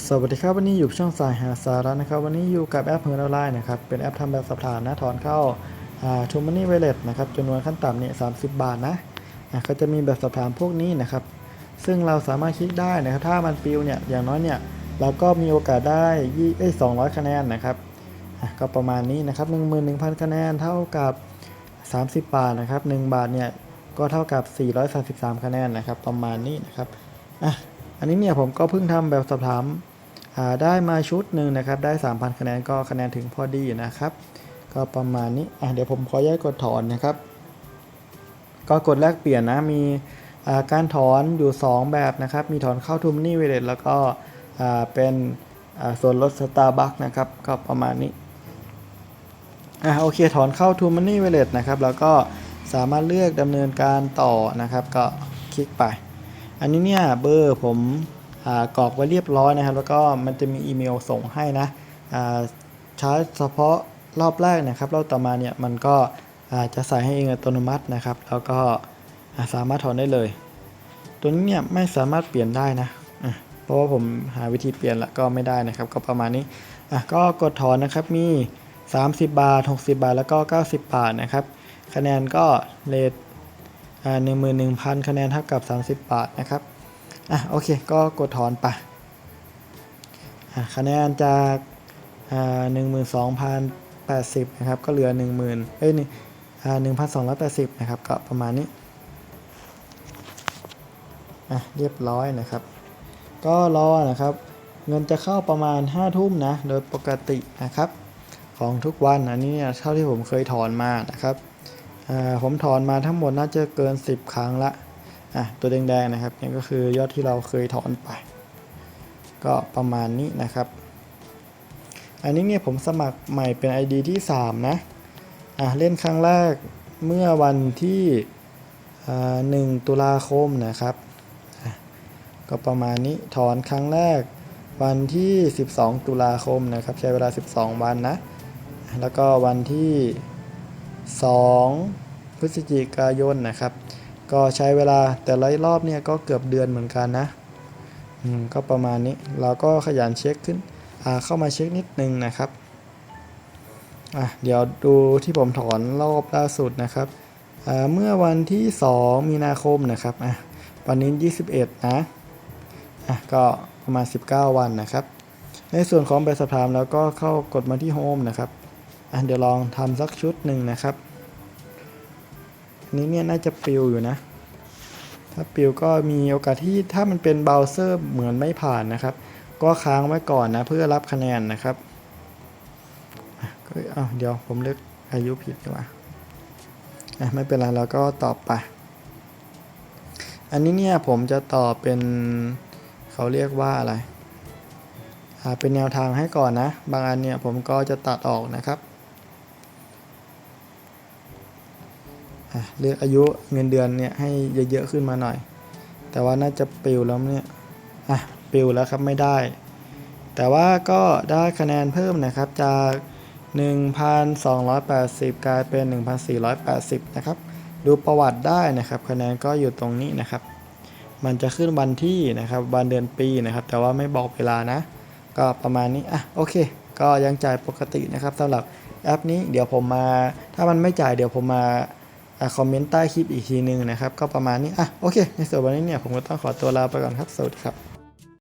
สวัสดีครับวันนี้อยู่ช่องสายหาสาระนะครับ วันนี้อยู่กับแอปเฮิร์นออนไลน์นะครับเป็นแอปทำแบบสอบถามนะถอนเข้าทูมันนี่เวเลตนะครับจำนวนขั้นต่ำเนี่ยสาบาทนะอะก็จะมีแบบสอบถามพวกนี้นะครับ ซึ่งเราสามารถคลิกได้นะครับถ้ามันปิวเนี่ยอย่างน้อยเนี่ยเราก็มีโอกาสได้ยี่เอ้ยสองร้อยคะแนนนะครับอะก็ประมาณนี้นะครับ1 1 0 0 0คะแนนเท่ากับ 30 บาทนะครับ1บาทเนี่ยก็เท่ากับ 433 คะแนนนะครับประมาณนี้นะครับอะ อันนี้เนี่ยผมก็เพิ่งทำแบบสอบถามาได้มาชุดหนึ่งนะครับ ได้ 3,000 คะแนนก็คะแนนถึงพอดีนะครับ ก็ประมาณนี้อะเดี๋ยวผมขอแยกกดถอนนะครับ ก็กดแลกเปลี่ยนนะมีาการถอนอยู่ 2 แบบนะครับ มีถอนเข้าทูมนี่เวเลตแล้วก็เป็นส่วนลดสตาร์บัคนะครับก็ประมาณนี้อะโอเคถอนเข้า To Money Wallet นะครับ แล้วก็สามารถเลือกดำเนินการต่อนะครับ ก็คลิกไป อันนี้เนี่ยเบอร์ผมกรอกไว้เรียบร้อยนะครับ แล้วก็มันจะมีอีเมลส่งให้นะใช้เฉพาะรอบแรกนะครับรอบต่อมาเนี่ยมันก็จะใส่ให้เองอัตโนมัตินะครับ แล้วก็สามารถถอนได้เลย ตัวนี้เนี่ยไม่สามารถเปลี่ยนได้นะเพราะว่าผมหาวิธีเปลี่ยนแล้วก็ไม่ได้นะครับ ก็ประมาณนี้อะก็กดถอนนะครับมี 30 บาท 60 บาท แล้วก็ 90 บาทนะครับ คะแนนก็เลท อ่า11,000คะแนนเท่ากับ 30 บาทนะครับอะโอเคก็กดถอนไปคะแนนจากอ่า12,080นแปดสิบนะครับก็เหลือ10,000เอ้ยหนี่งพันสอ่า1,280นะครับก็ประมาณนี้อะเรียบร้อยนะครับ ก็รอนะครับเงินจะเข้าประมาณ5ทุ่มนะ โดยปกตินะครับ ของทุกวันอันนี้เนี่ยเท่าที่ผมเคยถอนมานะครับ ผมถอนมาทั้งหมดน่าจะเกิน 10 ครั้งละอะตัวแดงๆนะครับนี่ก็คือยอดที่เราเคยถอนไป ก็ประมาณนี้นะครับ อันนี้เนี่ยผมสมัครใหม่เป็น ID ที่ 3 นะอะเล่นครั้งแรกเมื่อวันที่อ่า1ตุลาคมนะครับ ก็ประมาณนี้ถอนครั้งแรกวันที่ 12 ตุลาคมนะครับ ใช้เวลา 12 วันนะ แล้วก็วันที่ 2 พฤศจิกายนนะครับ ก็ใช้เวลาแต่ละรอบเนี่ยก็เกือบเดือนเหมือนกันนะอืมก็ประมาณนี้เราก็ขยันเช็คขึ้นอ่าเข้ามาเช็คนิดนึงนะครับอะเดี๋ยวดูที่ผมถอนรอบล่าสุดนะครับอ่าเมื่อวันที่ 2 มีนาคมนะครับอะวันนี้ 21 นะอะก็ประมาณ 19 วันนะครับ ในส่วนของใบสอบถามแล้วก็เข้ากดมาที่โฮมนะครับ อะเดี๋ยวลองทำสักชุดหนึ่งนะครับอันนี้เนี่ยน่าจะปิวอยู่นะ ถ้าปิวก็มีโอกาสที่ถ้ามันเป็นเบราว์เซอร์เหมือนไม่ผ่านนะครับ ก็ค้างไว้ก่อนนะเพื่อรับคะแนนนะครับอะก็อ้าเดี๋ยวผมเลือกอายุผิดดีกว่าอะไม่เป็นไรเราก็ตอบไป อันนี้เนี่ยผมจะตอบเป็นเขาเรียกว่าอะไรอ่าเป็นแนวทางให้ก่อนนะ บางอันเนี่ยผมก็จะตัดออกนะครับอะ เลือกอายุเงินเดือนเนี่ยให้เยอะๆขึ้นมาหน่อย แต่ว่าน่าจะปิวแล้วเนี่ยอะปิวแล้วครับไม่ได้ แต่ว่าก็ได้คะแนนเพิ่มนะครับจาก 1,280 กลายเป็น 1,480 นะครับ ดูประวัติได้นะครับ คะแนนก็อยู่ตรงนี้นะครับ มันจะขึ้นวันที่นะครับ วันเดือนปีนะครับ แต่ว่าไม่บอกเวลานะ ก็ประมาณนี้อะโอเค ก็ยังจ่ายปกตินะครับสำหรับแอปนี้เดี๋ยวผมมา ถ้ามันไม่จ่ายเดี๋ยวผมมา คอมเมนต์ใต้คลิปอีกทีนึงนะครับ ก็ประมาณนี้อะโอเค ในส่วนวันนี้เนี่ยผมก็ต้องขอตัวลาไปก่อนครับ สวัสดีครับ